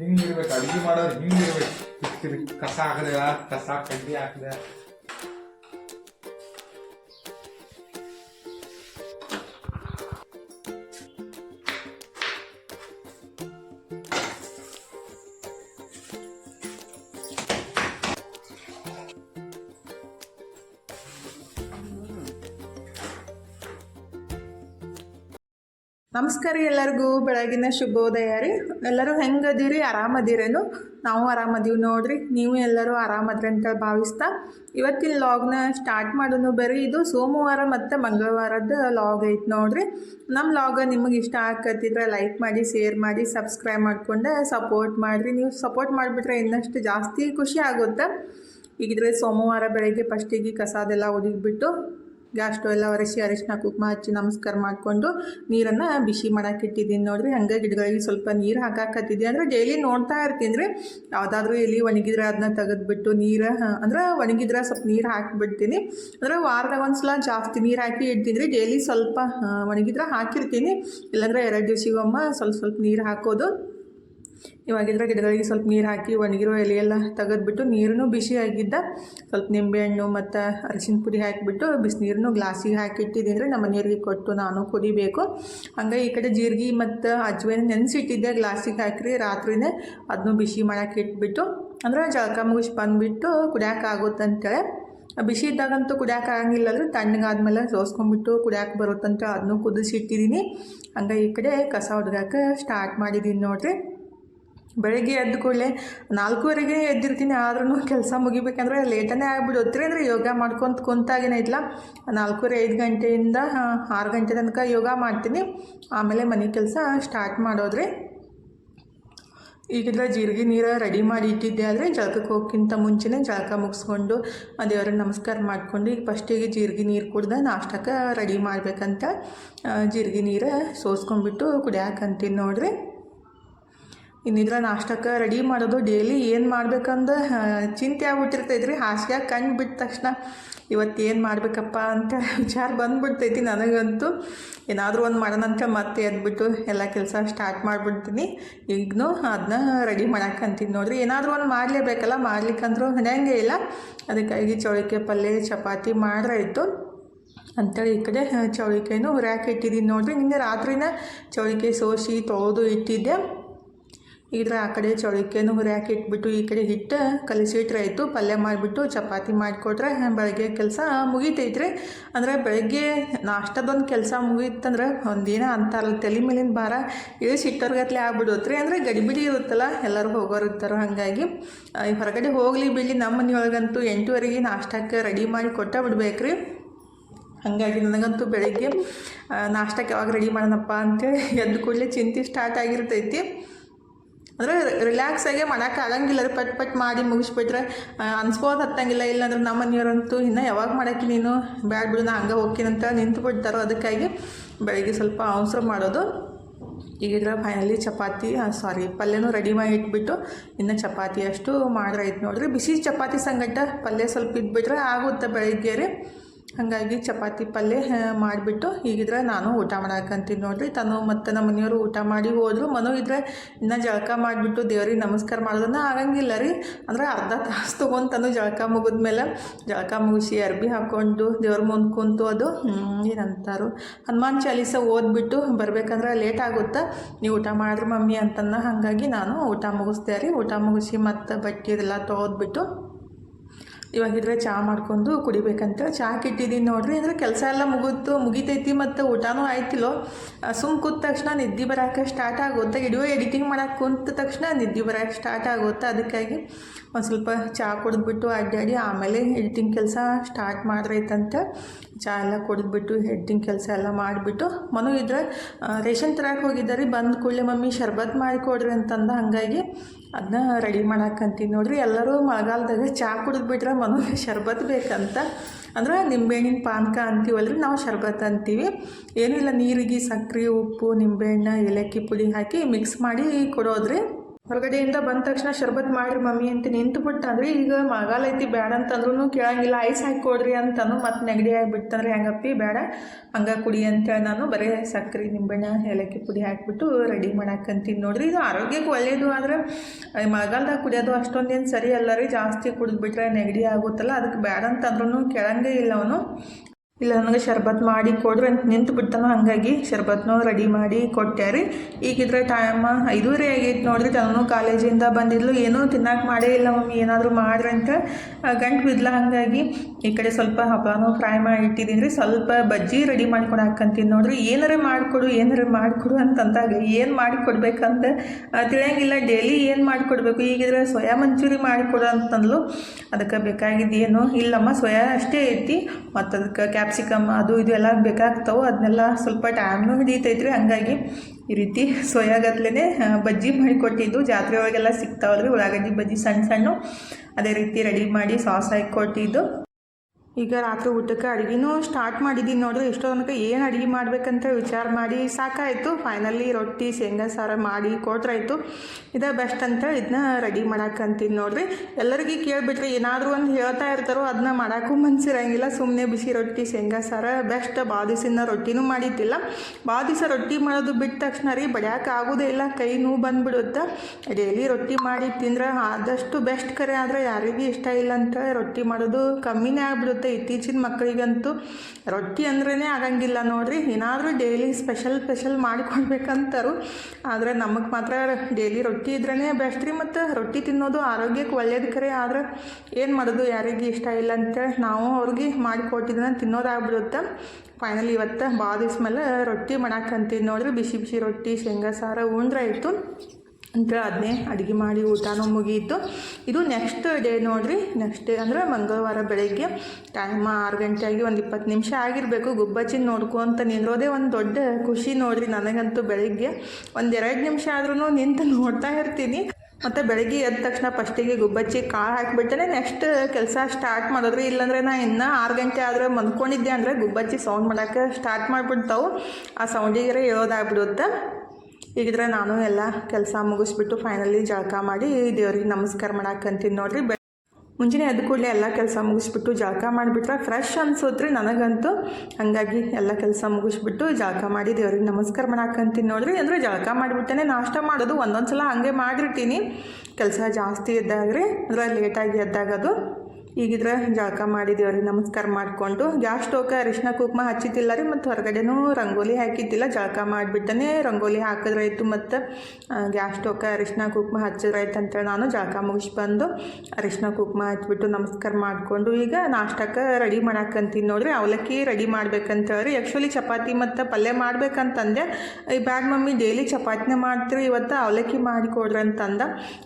ಹಿಂಗಿರ್ಬೇಕು ಅಡಿಗೆ ಮಾಡೋರು ಹಿಂಗಿರ್ಬೇಕು ಕಸ ಹಾಕಿದೆ ಕಸ ಕಡ್ಡಿ ಹಾಕದೆ. ನಮಸ್ಕಾರ ಎಲ್ಲರಿಗೂ. ಬೆಳಗಿನ ಶುಭೋದಯ ರೀ. ಎಲ್ಲರೂ ಹೆಂಗದೀರಿ? ಆರಾಮದಿರೇನು? ನಾವು ಆರಾಮದೀವಿ ನೋಡ್ರಿ. ನೀವು ಎಲ್ಲರೂ ಆರಾಮದ್ರಿ ಅಂತ ಭಾವಿಸ್ತಾ. ಇವತ್ತಿನ ಲಾಗ್ನ ಸ್ಟಾರ್ಟ್ ಮಾಡೋನು ಬೇರೆ ಇದು ಸೋಮವಾರ ಮತ್ತು ಮಂಗಳವಾರದ ಲಾಗ್ ಐತೆ ನೋಡ್ರಿ. ನಮ್ಮ ಲಾಗ ನಿಮಗೆ ಇಷ್ಟ ಆಗತ್ತಿದ್ರೆ ಲೈಕ್ ಮಾಡಿ, ಶೇರ್ ಮಾಡಿ, ಸಬ್ಸ್ಕ್ರೈಬ್ ಮಾಡಿಕೊಂಡು ಸಪೋರ್ಟ್ ಮಾಡಿರಿ. ನೀವು ಸಪೋರ್ಟ್ ಮಾಡಿಬಿಟ್ರೆ ಇನ್ನಷ್ಟು ಜಾಸ್ತಿ ಖುಷಿ ಆಗುತ್ತೆ. ಈಗಿದ್ರೆ ಸೋಮವಾರ ಬೆಳಗ್ಗೆ ಫಸ್ಟಿಗೆ ಕಸಾದೆಲ್ಲ ಒದಗಿಬಿಟ್ಟು ಗ್ಯಾಸ್ ಎಲ್ಲ ಒರೆಸಿ ಅರಿಶಿನ ಕುಕ್ಮ ಹಚ್ಚಿ ನಮಸ್ಕಾರ ಮಾಡಿಕೊಂಡು ನೀರನ್ನು ಬಿಸಿ ಮಾಡೋಕೆ ಇಟ್ಟಿದ್ದೀನಿ ನೋಡ್ರಿ. ಹಂಗೆ ಗಿಡಗಳಿಗೆ ಸ್ವಲ್ಪ ನೀರು ಹಾಕಾಕತ್ತಿದ್ದೆ. ಅಂದರೆ ಡೈಲಿ ನೋಡ್ತಾ ಇರ್ತೀನಿ ರೀ ಯಾವುದಾದ್ರೂ ಎಲ್ಲಿ ಒಣಗಿದ್ರೆ ಅದನ್ನ ತೆಗೆದ್ಬಿಟ್ಟು ನೀರು ಅಂದ್ರೆ ಒಣಗಿದ್ರೆ ಸ್ವಲ್ಪ ನೀರು ಹಾಕಿಬಿಡ್ತೀನಿ. ಅಂದರೆ ವಾರದಾಗ ಒಂದು ಸಲ ಜಾಸ್ತಿ ನೀರು ಹಾಕಿ ಇಡ್ತೀನಿ ರೀ ಡೈಲಿ ಸ್ವಲ್ಪ ಒಣಗಿದ್ರೆ ಹಾಕಿರ್ತೀನಿ. ಇಲ್ಲಾಂದ್ರೆ ಎರಡು ದಿವಸಿಗೊಮ್ಮ ಸ್ವಲ್ಪ ಸ್ವಲ್ಪ ನೀರು ಹಾಕೋದು. ಇವಾಗಿದ್ರೆ ಗಿಡಗಳಿಗೆ ಸ್ವಲ್ಪ ನೀರು ಹಾಕಿ ಒಣಗಿರೋ ಎಲೆಯೆಲ್ಲ ತೆಗೆದ್ಬಿಟ್ಟು ನೀರನ್ನು ಬಿಸಿ ಆಗಿದ್ದ ಸ್ವಲ್ಪ ನಿಂಬೆಹಣ್ಣು ಮತ್ತು ಅರಿಶಿನ ಪುಡಿ ಹಾಕಿಬಿಟ್ಟು ಬಿಸಿನೀರನ್ನು ಗ್ಲಾಸಿಗೆ ಹಾಕಿಟ್ಟಿದ್ದೀನಿ ನಮ್ಮ ಮನೆಯವ್ರಿಗೆ ಕೊಟ್ಟು ನಾನು ಕುಡಿಬೇಕು ಹಂಗೆ ಈ ಕಡೆ ಜೀರಿಗೆ ಮತ್ತು ಅಜ್ವೇನ ನೆನೆಸಿಟ್ಟಿದ್ದೆ ಗ್ಲಾಸಿಗೆ ಹಾಕಿರಿ, ರಾತ್ರಿನೇ ಅದನ್ನು ಬಿಸಿ ಮಾಡಕ್ಕೆ ಇಟ್ಬಿಟ್ಟು. ಅಂದ್ರೆ ಜಳಕ ಮುಗಿಸಿ ಬಂದುಬಿಟ್ಟು ಕುಡಿಯೋಕೆ ಆಗುತ್ತಂತೇಳಿ. ಬಿಸಿ ಇದ್ದಾಗಂತೂ ಕುಡಿಯೋಕೆ ಆಗಂಗಿಲ್ಲ ಅಂದರೆ ತಣ್ಣಗಾದ್ಮೇಲೆ ಸೋಸ್ಕೊಂಡ್ಬಿಟ್ಟು ಕುಡಿಯೋಕೆ ಬರುತ್ತಂತ ಅದನ್ನು ಕುದಿಸಿಟ್ಟಿದ್ದೀನಿ ಹಂಗೆ ಈ ಕಡೆ ಕಸ ಹೊಡ್ಗಕ್ಕೆ ಸ್ಟಾರ್ಟ್ ಮಾಡಿದ್ದೀನಿ ನೋಡ್ರಿ. ಬೆಳಗ್ಗೆ ಎದ್ದ ಕೂಡಲೇ ನಾಲ್ಕೂವರೆಗೆ ಎದ್ದಿರ್ತೀನಿ ಆದ್ರೂ ಕೆಲಸ ಮುಗಿಬೇಕಂದ್ರೆ ಲೇಟನೇ ಆಗ್ಬಿಡುತ್ತೆ ಅಂದರೆ ಯೋಗ ಮಾಡ್ಕೊತ ಕುಂತಾಗೇನೈತ್ಲ ನಾಲ್ಕೂವರೆ ಐದು ಗಂಟೆಯಿಂದ ಆರು ಗಂಟೆ ತನಕ ಯೋಗ ಮಾಡ್ತೀನಿ. ಆಮೇಲೆ ಮನೆ ಕೆಲಸ ಸ್ಟಾರ್ಟ್ ಮಾಡೋದ್ರಿ ಈಗಿದ್ರೆ ಜೀರಿಗೆ ನೀರು ರೆಡಿ ಮಾಡಿ ಇಟ್ಟಿದ್ದೆ ಆದರೆ ಜಳಕಕ್ಕೆ ಹೋಗೋಕ್ಕಿಂತ ಮುಂಚೆನೇ ಜಳಕ ಮುಗಿಸ್ಕೊಂಡು ದೇವ್ರಿಗೆ ನಮಸ್ಕಾರ ಮಾಡ್ಕೊಂಡು ಈಗ ಫಸ್ಟಿಗೆ ಜೀರಿಗೆ ನೀರು ಕುಡ್ದು ನಾಷ್ಟಕ್ಕೆ ರೆಡಿ ಮಾಡಬೇಕಂತ ಜೀರಿಗೆ ನೀರು ಸೋಸ್ಕೊಂಡ್ಬಿಟ್ಟು ಕುಡಿಯಾಕಂತೀನಿ ನೋಡ್ರಿ. ಇನ್ನಿದ್ರ ನಾಷ್ಟಕ್ಕೆ ರೆಡಿ ಮಾಡೋದು ಡೈಲಿ ಏನು ಮಾಡ್ಬೇಕಂದ ಚಿಂತೆ ಆಗ್ಬಿಟ್ಟಿರ್ತೈತೆ ರೀ ಹಾಸಿಗೆ ಕಣ್ಣು ಬಿಟ್ಟ ತಕ್ಷಣ ಇವತ್ತು ಏನು ಮಾಡಬೇಕಪ್ಪ ಅಂತ ವಿಚಾರ ಬಂದ್ಬಿಡ್ತೈತಿ ನನಗಂತೂ. ಏನಾದರೂ ಒಂದು ಮಾಡೋಣ ಅಂತ ಮತ್ತೆ ಎದ್ಬಿಟ್ಟು ಎಲ್ಲ ಕೆಲಸ ಸ್ಟಾರ್ಟ್ ಮಾಡಿಬಿಡ್ತೀನಿ. ಈಗನೂ ಅದನ್ನ ರೆಡಿ ಮಾಡಕ್ಕಂತೀನಿ ನೋಡ್ರಿ. ಏನಾದರೂ ಒಂದು ಮಾಡಲೇಬೇಕಲ್ಲ, ಮಾಡ್ಲಿಕ್ಕಂದ್ರೂ ಹಣಂಗೆ ಇಲ್ಲ. ಅದಕ್ಕಾಗಿ ಚೌಳಿಕೆ ಪಲ್ಯ ಚಪಾತಿ ಮಾಡ್ರಾಯ್ತು ಅಂತೇಳಿ ಈ ಕಡೆ ಚೌಳಿಕಾಯಿನೂ ಹುರ್ಯಾಕೆ ಇಟ್ಟಿದ್ದೀನಿ ನೋಡಿರಿ. ನಿನ್ನೆ ರಾತ್ರಿನ ಚೌಳಿಕಾಯಿ ಸೋಸಿ ತೊಳೆದು ಇಟ್ಟಿದ್ದೆ. ಇದ್ರ ಆ ಕಡೆ ಚೌಳಿಕೆನು ಹುರ್ಯಾಕೆ ಇಟ್ಬಿಟ್ಟು ಈ ಕಡೆ ಹಿಟ್ಟು ಕಲಸಿಟ್ರೆ ಆಯಿತು, ಪಲ್ಯ ಮಾಡಿಬಿಟ್ಟು ಚಪಾತಿ ಮಾಡಿಕೊಟ್ರೆ ಬೆಳಗ್ಗೆ ಕೆಲಸ ಮುಗಿತೈತ್ರಿ. ಅಂದರೆ ಬೆಳಗ್ಗೆ ನಾಷ್ಟದೊಂದು ಕೆಲಸ ಮುಗೀತಂದ್ರೆ ಒಂದಿನ ಅಂತಾರಲ್ಲ ತಲೆ ಮೇಲಿನ ಭಾರ ಇಳಿಸಿಟ್ಟೋರ್ಗತ್ಲೆ ಆಗ್ಬಿಡುತ್ತೆ ರೀ ಅಂದರೆ ಗಡಿಬಿಡಿ ಇರುತ್ತಲ್ಲ, ಎಲ್ಲರೂ ಹೋಗೋರು ಇರ್ತಾರೋ ಹಾಗಾಗಿ. ಹೊರಗಡೆ ಹೋಗಲಿ ಬಿಡಲಿ, ನಮ್ಮ ಮನೆಯೊಳಗಂತೂ ಎಂಟುವರೆಗೆ ನಾಷ್ಟಕ್ಕೆ ರೆಡಿ ಮಾಡಿ ಕೊಟ್ಟ ಬಿಡ್ಬೇಕ್ರಿ. ಹಾಗಾಗಿ ನನಗಂತೂ ಬೆಳಗ್ಗೆ ನಾಷ್ಟಕ್ಕೆ ಯಾವಾಗ ರೆಡಿ ಮಾಡೋಣಪ್ಪ ಅಂತೇಳಿ ಎದ್ದು ಕೂಡಲೇ ಚಿಂತೆ ಸ್ಟಾರ್ಟ್ ಆಗಿರ್ತೈತಿ. ಅಂದರೆ ರಿಲ್ಯಾಕ್ಸ್ ಆಗಿ ಮಾಡೋಕೆ ಆಗಂಗಿಲ್ಲ ರೀ, ಪಟ್ ಪಟ್ ಮಾಡಿ ಮುಗಿಸ್ಬಿಟ್ರೆ ಅನ್ಸ್ಬೋದು ಹತ್ತಂಗಿಲ್ಲ, ಇಲ್ಲಾಂದ್ರೆ ನಮ್ಮ ಮನೆಯವರಂತೂ ಇನ್ನು ಯಾವಾಗ ಮಾಡಕ್ಕೆ ನೀನು ಬ್ಯಾಡ್ ಬಿಡು, ನಾ ಹಂಗೆ ಹೋಗ್ತೀನಂತ ನಿಂತು ಬಿಡ್ತಾರೋ ಅದಕ್ಕಾಗಿ ಬೆಳಗ್ಗೆ ಸ್ವಲ್ಪ ಅವಸರ ಮಾಡೋದು. ಈಗಿದ್ರೆ ಫೈನಲಿ ಚಪಾತಿ ಸಾರಿ ಪಲ್ಯನೂ ರೆಡಿ ಮಾಡಿ ಇಟ್ಬಿಟ್ಟು ಇನ್ನು ಚಪಾತಿ ಅಷ್ಟು ಮಾಡ್ರೈತು ನೋಡ್ರಿ. ಬಿಸಿ ಚಪಾತಿ ಸಂಗಟ ಪಲ್ಯ ಸ್ವಲ್ಪ ಇದ್ಬಿಟ್ರೆ ಆಗುತ್ತೆ ಬೆಳಗ್ಗೆ ರೀ. ಹಾಗಾಗಿ ಚಪಾತಿ ಪಲ್ಯ ಮಾಡಿಬಿಟ್ಟು ಈಗಿದ್ರೆ ನಾನು ಊಟ ಮಾಡಾಕಂತೀನಿ ನೋಡಿರಿ. ತನು ಮತ್ತು ನಮ್ಮ ಮನೆಯವರು ಊಟ ಮಾಡಿ ಹೋದರು. ಮನು ಇದ್ರೆ ಇನ್ನೂ ಜಳಕ ಮಾಡಿಬಿಟ್ಟು ದೇವ್ರಿಗೆ ನಮಸ್ಕಾರ ಮಾಡೋದನ್ನ ಆಗಂಗಿಲ್ಲ ರೀ. ಅಂದ್ರೆ ಅರ್ಧ ತಾಸು ತೊಗೊಂಡು ತನು ಜಳಕ ಮುಗಿದ್ಮೇಲೆ ಜಳಕ ಮುಗಿಸಿ ಅರ್ಬಿ ಹಾಕ್ಕೊಂಡು ದೇವ್ರ ಮುಂದೆ ಕುಂತು ಅದು ಏನಂತಾರು, ಹನುಮಾನ್ ಚಾಲೀಸ ಓದ್ಬಿಟ್ಟು ಬರಬೇಕಂದ್ರೆ ಲೇಟ್ ಆಗುತ್ತೆ? ನೀವು ಊಟ ಮಾಡಿರಿ ಮಮ್ಮಿ ಅಂತಂದ ಹಾಗಾಗಿ ನಾನು ಊಟ ಮುಗಿಸ್ದೆ ರೀ. ಊಟ ಮುಗಿಸಿ ಮತ್ತು ಬಟ್ಟೆ ಇದೆಲ್ಲ ತೊಗೊದ್ಬಿಟ್ಟು ಇವಾಗಿದ್ರೆ ಚಹಾ ಮಾಡ್ಕೊಂಡು ಕುಡಿಬೇಕಂತ ಚಹಾ ಇಟ್ಟಿದ್ದೀನಿ ನೋಡ್ರಿ. ಅಂದರೆ ಕೆಲಸ ಎಲ್ಲ ಮುಗಿತು ಮುಗಿತೈತಿ ಮತ್ತು ಊಟನೂ ಆಯ್ತಿಲ್ಲೋ. ಸುಮ್ ಕೂತ ತಕ್ಷಣ ನಿದ್ದೆ ಬರೋಕೆ ಸ್ಟಾರ್ಟ್ ಆಗುತ್ತೆ ವಿಡಿಯೋ ಎಡಿಟಿಂಗ್ ಮಾಡೋಕೆ ಕುಂತ ತಕ್ಷಣ ನಿದ್ದೆ ಬರೋಕೆ ಸ್ಟಾರ್ಟ್ ಆಗುತ್ತೆ ಅದಕ್ಕಾಗಿ ಒಂದು ಸ್ವಲ್ಪ ಚಹಾ ಕುಡಿದ್ಬಿಟ್ಟು ಅಡ್ಡಾಡಿ ಆಮೇಲೆ ಎಡಿಟಿಂಗ್ ಕೆಲಸ ಸ್ಟಾರ್ಟ್ ಮಾಡ್ರೈತಂತ. ಚಹಾ ಎಲ್ಲ ಕುಡಿದ್ಬಿಟ್ಟು ಹೆಡ್ಡಿನ ಕೆಲಸ ಎಲ್ಲ ಮಾಡಿಬಿಟ್ಟು, ಮನು ಇದ್ರೆ ರೇಷನ್ ತರಕ್ಕೆ ಹೋಗಿದ್ದಾರೆ. ಬಂದ ಕೂಡಲೇ ಮಮ್ಮಿ ಶರ್ಬತ್ ಮಾಡಿಕೊಡ್ರಿ ಅಂತಂದ ಹಾಗಾಗಿ ಅದನ್ನ ರೆಡಿ ಮಾಡಾಕಂತೀನಿ ನೋಡ್ರಿ, ಎಲ್ಲರೂ ಮಳೆಗಾಲದಾಗ ಚಹಾ ಕುಡಿದ್ಬಿಟ್ರೆ ಮನುಗೆ ಶರ್ಬತ್ ಬೇಕಂತ. ಅಂದ್ರೆ ನಿಂಬೆಹಣ್ಣಿನ ಪಾನಕ ಅಂತೀವಲ್ರಿ, ನಾವು ಶರ್ಬತ್ ಅಂತೀವಿ. ಏನಿಲ್ಲ, ನೀರಿಗೆ ಸಕ್ಕರೆ ಉಪ್ಪು, ನಿಂಬೆಹಣ್ಣು, ಏಲಕ್ಕಿ ಪುಡಿ ಹಾಕಿ ಮಿಕ್ಸ್ ಮಾಡಿ ಕೊಡೋದ್ರಿ. ಹೊರಗಡೆಯಿಂದ ಬಂದ ತಕ್ಷಣ ಶರ್ಬತ್ ಮಾಡ್ರಿ ಮಮ್ಮಿ ಅಂತ ನಿಂತು ಬಿಟ್ಟಂದ್ರೆ. ಈಗ ಮಗಾಲೈತಿ ಐತಿ ಬೇಡ ಅಂತಂದ್ರೂ ಕೇಳಂಗಿಲ್ಲ. ಐಸ್ ಹಾಕಿ ಕೊಡ್ರಿ ಅಂತಂದು ಮತ್ತೆ ನೆಗಡಿ ಆಗಿಬಿಡ್ತಂದ್ರೆ ಹೆಂಗಪ್ಪಿ ಬೇಡ ಹಂಗೆ ಕುಡಿ ಅಂತೇಳಿ ನಾನು ಬರೀ ಸಕ್ಕರೆ ನಿಂಬೆಹಣ್ಣು, ಏಲಕ್ಕಿ ಪುಡಿ ಹಾಕಿಬಿಟ್ಟು ರೆಡಿ ಮಾಡಾಕಂತೀನಿ ನೋಡ್ರಿ. ಇದು ಆರೋಗ್ಯಕ್ಕೆ ಒಳ್ಳೆಯದು ಆದರೆ ಮಳೆಗಾಲದಾಗ ಕುಡಿಯೋದು ಅಷ್ಟೊಂದೇನು ಸರಿ ಅಲ್ಲ ರೀ. ಜಾಸ್ತಿ ಕುಡಿದ್ಬಿಟ್ರೆ ನೆಗಡಿ ಆಗುತ್ತಲ್ಲ, ಅದಕ್ಕೆ ಬೇಡ ಅಂತಂದ್ರೂ ಕೇಳಂಗೇ ಇಲ್ಲ ಅವನು. ಇಲ್ಲ, ನನಗೆ ಶರ್ಬತ್ ಮಾಡಿ ಕೊಡ್ರಿ ಅಂತ ನಿಂತು ಬಿಡ್ತಾನೋ ಹಾಗಾಗಿ ಶರ್ಬತ್ನೂ ರೆಡಿ ಮಾಡಿ ಕೊಟ್ಟೆ ರೀ. ಈಗಿದ್ರೆ ಟೈಮ್ ಐದೂವರೆ ಆಗೈತೆ ನೋಡ್ರಿ, ತನೂ ಕಾಲೇಜಿಂದ ಬಂದಿದ್ಲು, ಏನೂ ತಿನ್ನಕ್ಕೆ ಮಾಡೇ ಇಲ್ಲ ಮಮ್ಮಿ, ಏನಾದರೂ ಮಾಡ್ರಿ ಅಂತ ಗಂಟು ಬಿದ್ಲ ಹಾಗಾಗಿ. ಈ ಕಡೆ ಸ್ವಲ್ಪ ಹಬ್ಬನೂ ಫ್ರೈ ಮಾಡಿ ಇಟ್ಟಿದ್ದೀನಿ ರೀ. ಸ್ವಲ್ಪ ಬಜ್ಜಿ ರೆಡಿ ಮಾಡ್ಕೊಂಡು ಹಾಕಂತೀನಿ ನೋಡ್ರಿ. ಏನಾರ ಮಾಡಿಕೊಡು ಏನಾರ ಮಾಡಿಕೊಡು ಅಂತಂದಾಗ ಏನು ಮಾಡಿಕೊಡ್ಬೇಕಂತ ತಿಳಿಯಂಗಿಲ್ಲ. ಡೈಲಿ ಏನು ಮಾಡಿಕೊಡ್ಬೇಕು ಈಗಿದ್ರೆ ಸೋಯಾ ಮಂಚೂರಿ ಮಾಡಿಕೊಡು ಅಂತಂದ್ಲು. ಅದಕ್ಕೆ ಬೇಕಾಗಿದ್ದೇನು ಇಲ್ಲಮ್ಮ, ಸೋಯಾ ಅಷ್ಟೇ ಐತಿ. ಮತ್ತು ಅದಕ್ಕೆ ಕ್ಯಾಪ್ಸಿಕಮ್ ಅದು ಇದು ಎಲ್ಲ ಬೇಕಾಗ್ತವೆ. ಅದನ್ನೆಲ್ಲ ಸ್ವಲ್ಪ ಟೈಮ್ನು ಹಿಡಿತೈತ್ರಿ ಹಂಗಾಗಿ ಈ ರೀತಿ ಸೋಯಾಗತ್ಲೇ ಬಜ್ಜಿ ಮಾಡಿ ಕೊಟ್ಟಿದ್ದು. ಜಾತ್ರೆ ಒಳಗೆಲ್ಲ ಸಿಗ್ತಾವಲ್ರಿ ಉಳ್ಳಾಗಡ್ಡಿ ಬಜ್ಜಿ ಸಣ್ಣ ಸಣ್ಣ. ಅದೇ ರೀತಿ ರೆಡಿ ಮಾಡಿ ಸಾಸ್ ಹಾಕಿ ಕೊಟ್ಟಿದ್ದು. ಈಗ ರಾತ್ರಿ ಊಟಕ್ಕೆ ಅಡುಗೆನೂ ಸ್ಟಾರ್ಟ್ ಮಾಡಿದ್ದೀನಿ ನೋಡಿದ್ರೆ ಎಷ್ಟೋ ತನಕ ಏನು ಅಡುಗೆ ಮಾಡಬೇಕಂತ ವಿಚಾರ ಮಾಡಿ ಸಾಕಾಯಿತು. ಫೈನಲಿ ರೊಟ್ಟಿ, ಶೇಂಗಾ ಸಾರು ಮಾಡಿ ಕೊಟ್ರಾಯಿತು. ಇದೇ ಬೆಸ್ಟ್ ಅಂತ ಇದನ್ನ ರೆಡಿ ಮಾಡಾಕಂತೀನಿ ನೋಡಿರಿ. ಎಲ್ಲರಿಗೂ ಕೇಳಿಬಿಟ್ರೆ ಏನಾದರೂ ಒಂದು ಹೇಳ್ತಾ ಇರ್ತಾರೋ ಅದನ್ನ ಮಾಡೋಕ್ಕೂ ಮನ್ಸಿರಂಗಿಲ್ಲ. ಸುಮ್ಮನೆ ಬಿಸಿ ರೊಟ್ಟಿ, ಶೇಂಗಾ ಸಾರು ಬೆಸ್ಟ್ ಬಾದಿಸಿನ ರೊಟ್ಟಿನೂ ಮಾಡಿದ್ದಿಲ್ಲ. ಬಾದಿಸ ರೊಟ್ಟಿ ಮಾಡೋದು ಬಿಟ್ಟ ತಕ್ಷಣ ರೀ ಬಡಿಯೋಕೆ ಆಗೋದೇ ಇಲ್ಲ. ಕೈ ನೋವು ಬಂದ್ಬಿಡುತ್ತೆ. ಡೈಲಿ ರೊಟ್ಟಿ ಮಾಡಿ ತಿಂದ್ರೆ ಆದಷ್ಟು ಬೆಸ್ಟ್ ಕರೆ. ಆದರೆ ಯಾರಿಗೂ ಇಷ್ಟ ಇಲ್ಲ ಅಂತ ರೊಟ್ಟಿ ಮಾಡೋದು ಕಮ್ಮಿನೇ ಆಗ್ಬಿಡುತ್ತೆ. ಇತ್ತೀಚಿನ ಮಕ್ಕಳಿಗಂತೂ ರೊಟ್ಟಿ ಅಂದ್ರೇ ಆಗಂಗಿಲ್ಲ ನೋಡಿರಿ. ಏನಾದರೂ ಡೈಲಿ ಸ್ಪೆಷಲ್ ಸ್ಪೆಷಲ್ ಮಾಡಿಕೊಡ್ಬೇಕಂತಾರು. ಆದರೆ ನಮಗೆ ಮಾತ್ರ ಡೈಲಿ ರೊಟ್ಟಿ ಇದ್ರೇ ಬೆಸ್ಟ್ ರೀ. ಮತ್ತು ರೊಟ್ಟಿ ತಿನ್ನೋದು ಆರೋಗ್ಯಕ್ಕೆ ಒಳ್ಳೇದು ಕರೆ. ಆದರೆ ಏನು ಮಾಡೋದು ಯಾರಿಗೆ ಇಷ್ಟ ಇಲ್ಲ ಅಂತೇಳಿ ನಾವು ಅವ್ರಿಗೆ ಮಾಡಿಕೊಟ್ಟಿದ್ದನ್ನ ತಿನ್ನೋದಾಗ್ಬಿಡುತ್ತೆ. ಫೈನಲಿ ಇವತ್ತು ಭಾಳ ದಿವ್ಸ ಮೇಲೆ ರೊಟ್ಟಿ ಮಾಡಾಕಂತೀನಿ ನೋಡ್ರಿ. ಬಿಸಿ ಬಿಸಿ ರೊಟ್ಟಿ, ಶೇಂಗಾ ಸಾರು, ಉಂಡ್ರೆ ಆಯಿತು. ಅಂತ ಅದನ್ನೇ ಅಡುಗೆ ಮಾಡಿ ಊಟನೂ ಮುಗಿಯಿತು. ಇದು ನೆಕ್ಸ್ಟ್ ಡೇ ನೋಡಿರಿ. ನೆಕ್ಸ್ಟ್ ಡೇ ಅಂದರೆ ಮಂಗಳವಾರ ಬೆಳಗ್ಗೆ ಟೈಮ್ ಆರು ಗಂಟೆ ಆಗಿ ಒಂದು ಇಪ್ಪತ್ತು ನಿಮಿಷ ಆಗಿರಬೇಕು. ಗುಬ್ಬಚ್ಚಿನ ನೋಡ್ಕೊಂತ ನಿಂದ್ರೋದೇ ಒಂದು ದೊಡ್ಡ ಖುಷಿ ನೋಡಿರಿ ನನಗಂತೂ ಬೆಳಗ್ಗೆ. ಒಂದು ಎರಡು ನಿಮಿಷ ಆದ್ರೂ ನಿಂತು ನೋಡ್ತಾ ಇರ್ತೀನಿ. ಮತ್ತು ಬೆಳಗ್ಗೆ ಎದ್ದ ತಕ್ಷಣ ಫಸ್ಟಿಗೆ ಗುಬ್ಬಚ್ಚಿ ಕಾಳು ಹಾಕಿಬಿಟ್ಟೆ ನೆಕ್ಸ್ಟ್ ಕೆಲಸ ಸ್ಟಾರ್ಟ್ ಮಾಡಿದ್ರಿ. ಇಲ್ಲಾಂದರೆ ನಾ ಇನ್ನೂ ಆರು ಗಂಟೆ ಆದರೆ ಮಲ್ಕೊಂಡಿದ್ದೆ ಅಂದರೆ ಗುಬ್ಬಚ್ಚಿ ಸೌಂಡ್ ಮಾಡೋಕ್ಕೆ ಸ್ಟಾರ್ಟ್ ಮಾಡಿಬಿಡ್ತಾವೆ. ಆ ಸೌಂಡಿಗೆ ಹೇಳೋದಾಗ್ಬಿಡುತ್ತೆ. ಈಗಿದ್ರೆ ನಾನು ಎಲ್ಲ ಕೆಲಸ ಮುಗಿಸ್ಬಿಟ್ಟು ಫೈನಲಿ ಜಳಕ ಮಾಡಿ ದೇವ್ರಿಗೆ ನಮಸ್ಕಾರ ಮಾಡಾಕಂತೀನಿ ನೋಡ್ರಿ. ಬೆ ಮುಂಜಾನೆ ಎದ್ದು ಕೂಡಲೇ ಎಲ್ಲ ಕೆಲಸ ಮುಗಿಸ್ಬಿಟ್ಟು ಜಳಕ ಮಾಡಿಬಿಟ್ರೆ ಫ್ರೆಶ್ ಅನ್ಸೋತ್ರಿ ನನಗಂತೂ. ಹಾಗಾಗಿ ಎಲ್ಲ ಕೆಲಸ ಮುಗಿಸ್ಬಿಟ್ಟು ಜಳಕ ಮಾಡಿ ದೇವ್ರಿಗೆ ನಮಸ್ಕಾರ ಮಾಡಾಕಂತೀನಿ ನೋಡ್ರಿ. ಅಂದರೆ ಜಳಕ ಮಾಡಿಬಿಟ್ಟೆ ನಾಷ್ಟ ಮಾಡೋದು ಒಂದೊಂದು ಸಲ ಹಂಗೆ ಮಾಡಿರ್ತೀನಿ. ಕೆಲಸ ಜಾಸ್ತಿ ಇದ್ದಾಗ ರೀ ಅಂದರೆ ಲೇಟಾಗಿ ಎದ್ದಾಗದು. ಈಗಿದ್ರೆ ಜಳಕ ಮಾಡಿದ್ದೀವಿ ರೀ, ನಮಸ್ಕಾರ ಮಾಡಿಕೊಂಡು. ಗ್ಯಾಸ್ ಸ್ಟೋಕ ಅರಿಶಿನ ಕುಕ್ಮ ಹಚ್ಚಿದ್ದಿಲ್ಲ ರೀ, ಮತ್ತು ಹೊರಗಡೆನೂ ರಂಗೋಲಿ ಹಾಕಿದ್ದಿಲ್ಲ ಜಳಕ ಮಾಡಿಬಿಟ್ಟನೇ ರಂಗೋಲಿ ಹಾಕಿದ್ರಾಯ್ತು ಮತ್ತು ಗ್ಯಾಸ್ ಸ್ಟೋಕ ಅರಿಶಿನ ಕುಕ್ಮ ಹಚ್ಚಿದ್ರಾಯ್ತು ಅಂತೇಳಿ ನಾನು ಜಳಕ ಮುಗಿಸಿ ಬಂದು ಅರಿಶಿನ ಕುಕ್ಮ ಹಚ್ಚಿಬಿಟ್ಟು ನಮಸ್ಕಾರ ಮಾಡಿಕೊಂಡು ಈಗ ನಾಷ್ಟಕ್ಕೆ ರೆಡಿ ಮಾಡಾಕಂತೀನಿ ನೋಡ್ರಿ, ಅವಲಕ್ಕಿ ರೆಡಿ ಮಾಡ್ಬೇಕಂತೇಳಿ ಆ್ಯಕ್ಚುಲಿ ಚಪಾತಿ ಮತ್ತು ಪಲ್ಯ ಮಾಡ್ಬೇಕಂತಂದೆ, ಈ ಬ್ಯಾಡ್ ಮಮ್ಮಿ ಡೈಲಿ ಚಪಾತಿನೇ ಮಾಡ್ತೀರಿ, ಇವತ್ತು ಅವಲಕ್ಕಿ ಮಾಡಿ ಕೊಡ್ರಿ ಅಂತಂದ.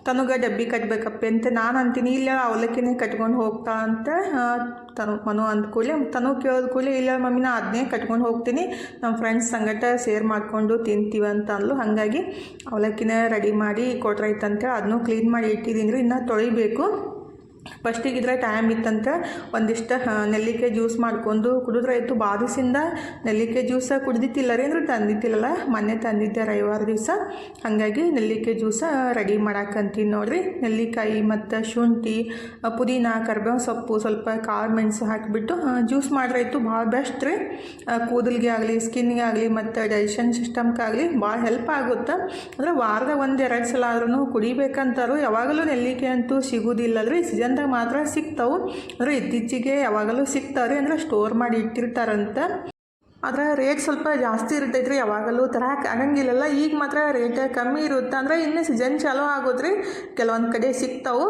ತನಗೆ ಡಬ್ಬಿ ಕಟ್ಬೇಕಪ್ಪ ಅಂತ ನಾನು ಅಂತೀನಿ, ಇಲ್ಲ ಅವಲಕ್ಕಿನೇ ಕಟ್ಕೊಂಡು ಹೋಗ್ತಾ ಅಂತ ತನು, ಮನು ಕೂಡಲೇ, ತನು ಕೇಳಿದ ಕೂಡಲೇ, ಇಲ್ಲ ಮಮ್ಮಿ, ನಾ ಅದನ್ನೇ ಕಟ್ಕೊಂಡು ಹೋಗ್ತೀನಿ ನಮ್ಮ ಫ್ರೆಂಡ್ಸ್ ಸಂಗಟ ಸೇರ್ ಮಾಡಿಕೊಂಡು ತಿಂತೀವಿ ಅಂತ ಅಂದ್ಲು. ಹಾಗಾಗಿ ಅವಲಕ್ಕಿನ ರೆಡಿ ಮಾಡಿ ಕೊಟ್ರೈತಂತೇಳಿ ಅದನ್ನೂ ಕ್ಲೀನ್ ಮಾಡಿ ಇಟ್ಟಿದ್ದೀನಿ ಇನ್ನೂ ತೊಳಿಬೇಕು. ಫಸ್ಟಿಗಿದ್ರೆ ಟೈಮ್ ಇತ್ತಂತ ಒಂದಿಷ್ಟು ನೆಲ್ಲಿಕಾಯಿ ಜ್ಯೂಸ್ ಮಾಡ್ಕೊಂಡು ಕುಡಿದ್ರೆ ಭಾಳ ದಿವಸದಿಂದ ನೆಲ್ಲಿಕಾಯಿ ಜ್ಯೂಸ ಕುಡ್ದಿತ್ತಿಲ್ಲ ರೀ ಅಂದ್ರೆ ತಂದಿತ್ತಿಲ್ಲಲ್ಲ ಮೊನ್ನೆ ತಂದಿದ್ದೆ ರವಿವಾರ ದಿವಸ. ಹಾಗಾಗಿ ನೆಲ್ಲಿಕಾಯಿ ಜ್ಯೂಸ ರೆಡಿ ಮಾಡಾಕಂತೀನಿ ನೋಡಿರಿ. ನೆಲ್ಲಿಕಾಯಿ ಮತ್ತು ಶುಂಠಿ, ಪುದೀನ ಕರ್ಬೇವು ಸೊಪ್ಪು ಸ್ವಲ್ಪ ಕಾಳು ಮೆಣಸು ಹಾಕಿಬಿಟ್ಟು ಜ್ಯೂಸ್ ಮಾಡ್ರಾಯ್ತು ಭಾಳ ಬೆಸ್ಟ್ ರೀ. ಕೂದಲಿಗೆ ಆಗಲಿ ಸ್ಕಿನ್ಗೆ ಆಗಲಿ, ಮತ್ತು ಡೈಜೆಷನ್ ಸಿಸ್ಟಮ್ಗಾಗಲಿ ಭಾಳ ಹೆಲ್ಪ್ ಆಗುತ್ತೆ. ಅಂದರೆ ವಾರದ ಒಂದು ಎರಡು ಸಲ ಆದ್ರೂ ಕುಡಿಬೇಕಂತಾರು. ಯಾವಾಗಲೂ ನೆಲ್ಲಿಕಾಯಿ ಅಂತೂ ಸಿಗೋದಿಲ್ಲ ರೀ. ಮಾತ್ರ ಸಿಗ್ತಾವೆ. ಅಂದರೆ ಇತ್ತೀಚೆಗೆ ಯಾವಾಗಲೂ ಸಿಗ್ತಾವೆ ರೀ ಅಂದ್ರೆ ಸ್ಟೋರ್ ಮಾಡಿ ಇಟ್ಟಿರ್ತಾರಂತ. ಆದರೆ ರೇಟ್ ಸ್ವಲ್ಪ ಜಾಸ್ತಿ ಇರ್ತೈತೆ ರೀ ಯಾವಾಗಲೂ ತರಕ್ಕೆ ಆಗಂಗಿಲ್ಲಲ್ಲ. ಈಗ ಮಾತ್ರ ರೇಟ್ ಕಮ್ಮಿ ಇರುತ್ತೆ ಅಂದರೆ ಇನ್ನು ಸೀಸನ್ ಚಾಲೂ ಆಗೋದ್ರಿ. ಕೆಲವೊಂದು ಕಡೆ ಸಿಗ್ತಾವೆ.